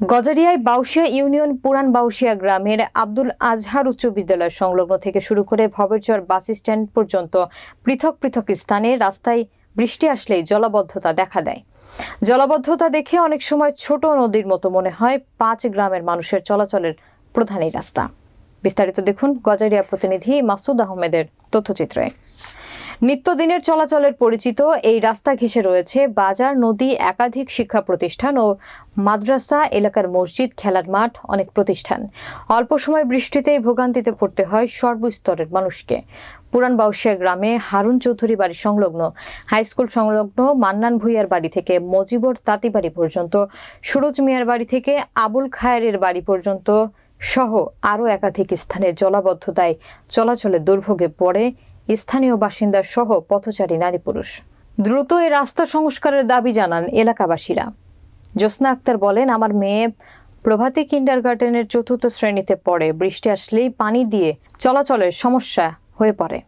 গজারিয়ায় Baushia union পুরান বাউশিয়া গ্রামের আব্দুল আজহার উচ্চ বিদ্যালয় সংলগ্ন থেকে শুরু করে ভবেরচর বাস স্ট্যান্ড পর্যন্ত পৃথক পৃথক স্থানে রাস্তায় বৃষ্টি আসলেই জলাবদ্ধতা দেখা দেয়। জলাবদ্ধতা দেখে অনেক সময় ছোট নদীর মতো মনে হয়, পাঁচ গ্রামের মানুষের চলাচলের প্রধান এই রাস্তা। বিস্তারিত দেখুন গজারিয়া প্রতিনিধি মাসুদ আহমেদের তথ্যচিত্রে। নিত্যদিনের চলাচলের পরিচিত এই রাস্তা ঘেঁষে রয়েছে বাজার, নদী, একাধিক শিক্ষা প্রতিষ্ঠান ও মাদ্রাসা, এলাকার মসজিদ, খেলার মাঠ, অনেক প্রতিষ্ঠান। অল্প সময় বৃষ্টিতেই ভোগান্তিতে পড়তে হয় সর্বস্তরের মানুষকে। পুরান বাউশিয়া গ্রামে হারুন চৌধুরী বাড়ি সংলগ্ন, হাই স্কুল সংলগ্ন মান্নান ভুইয়ার বাড়ি থেকে মজিবর তাঁতি বাড়ি পর্যন্ত, সুরজ মিয়ার বাড়ি থেকে আবুল খায়ের বাড়ি পর্যন্ত সহ আরও একাধিক স্থানের জলাবদ্ধতায় চলাচলে দুর্ভোগে পড়ে স্থানীয় বাসিন্দা সহ পথচারী নারী পুরুষ। দ্রুত এই রাস্তা সংস্কারের দাবি জানান এলাকাবাসীরা। জ্যোৎস্না আক্তার বলেন, আমার মেয়ে প্রভাতী কিন্ডার গার্ডেনের চতুর্থ শ্রেণীতে পড়ে। বৃষ্টি আসলেই পানি দিয়ে চলাচলের সমস্যা হয়ে পড়ে।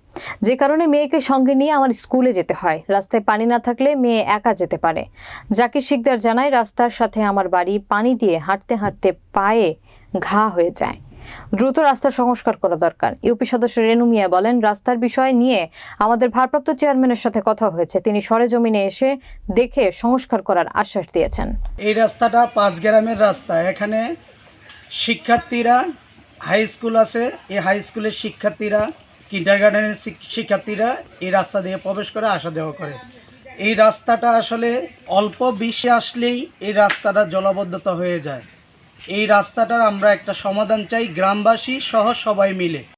যে কারণে মেয়েকে সঙ্গে নিয়ে আমার স্কুলে যেতে হয়। রাস্তায় পানি না থাকলে মেয়ে একা যেতে পারে। জাকির শিকদার জানায়, রাস্তার সাথে আমার বাড়ি পানি দিয়ে হাঁটতে হাঁটতে পায়ে ঘা হয়ে যায়। দ্রুত রাস্তার সংস্কার করা দরকার। ইউপি সদস্য রেনু মিয়া বলেন, রাস্তার বিষয় নিয়ে আমাদের ভারপ্রাপ্ত চেয়ারম্যানের সাথে কথা হয়েছে। তিনি সরেজমিনে এসে দেখে সংস্কার করার আশ্বাস দিয়েছেন। এই রাস্তাটা পাঁচ গ্রামের রাস্তা। এখানে শিক্ষার্থীরা হাই স্কুল আছে। এই হাই স্কুলের শিক্ষার্থীরা কিন্ডার গার্ডেনের শিক্ষার্থীরা এই রাস্তা দিয়ে প্রবেশ করে আসা যাওয়া করে। এই রাস্তাটা আসলে অল্প বৃষ্টি আসলেই এই রাস্তাটা জলাবদ্ধতা হয়ে যায়। এই রাস্তাটার আমরা একটা সমাধান চাই গ্রামবাসী সহ সবাই মিলে।